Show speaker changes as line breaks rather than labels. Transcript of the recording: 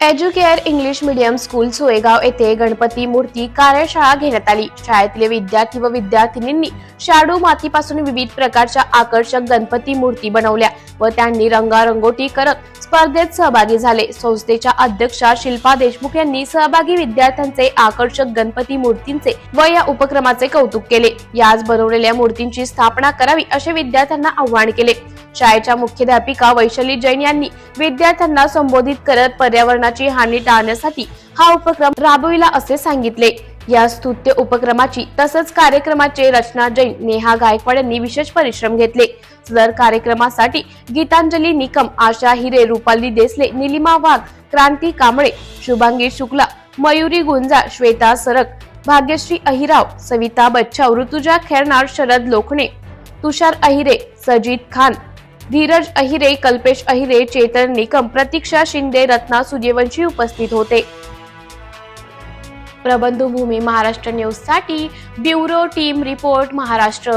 Educare English medium school Soygaon येथे गणपती मूर्ती कार्यशाळा घेण्यात आली. शाळेतले विद्यार्थी व विद्यार्थिनींनी शाडू मातीपासून विविध प्रकारच्या आकर्षक गणपती मूर्ती बनवल्या व त्यांनी रंगारंगोटी करत स्पर्धेत सहभागी झाले. संस्थेच्या अध्यक्षा शिल्पा देशमुख यांनी सहभागी विद्यार्थ्यांचे आकर्षक गणपती मूर्तींचे व या उपक्रमाचे कौतुक केले. याच बनवलेल्या मूर्तींची स्थापना करावी असे विद्यार्थ्यांना आवाहन केले. शाळेच्या मुख्याध्यापिका वैशाली जैन यांनी विद्यार्थ्यांना संबोधित करत पर्यावरण पर्यावरणाची हानी टाळण्यासाठी हा उपक्रम राबविला असे सांगितले. या स्तुत्य उपक्रमाची तसंच कार्यक्रमाचे रचना जैन नेहा गायकवाड यांनी विशेष परिश्रम घेतले. सदर कार्यक्रमासाठी गीतांजली निकम आशा हिरे रुपाली देसले निलिमा वाघ क्रांती कांबळे शुभांगी शुक्ला मयुरी गुंजा श्वेता सरक भाग्यश्री अहिराव सविता बच्छाव ऋतुजा खेरनार शरद लोखणे तुषार अहिरे सजित खान धीरज अहिरे कल्पेश अहिरे चेतन निकम प्रतीक्षा शिंदे रत्ना सूर्यवंशी उपस्थित होते. प्रबंधभूमी महाराष्ट्र न्यूजसाठी ब्युरो टीम रिपोर्ट महाराष्ट्र.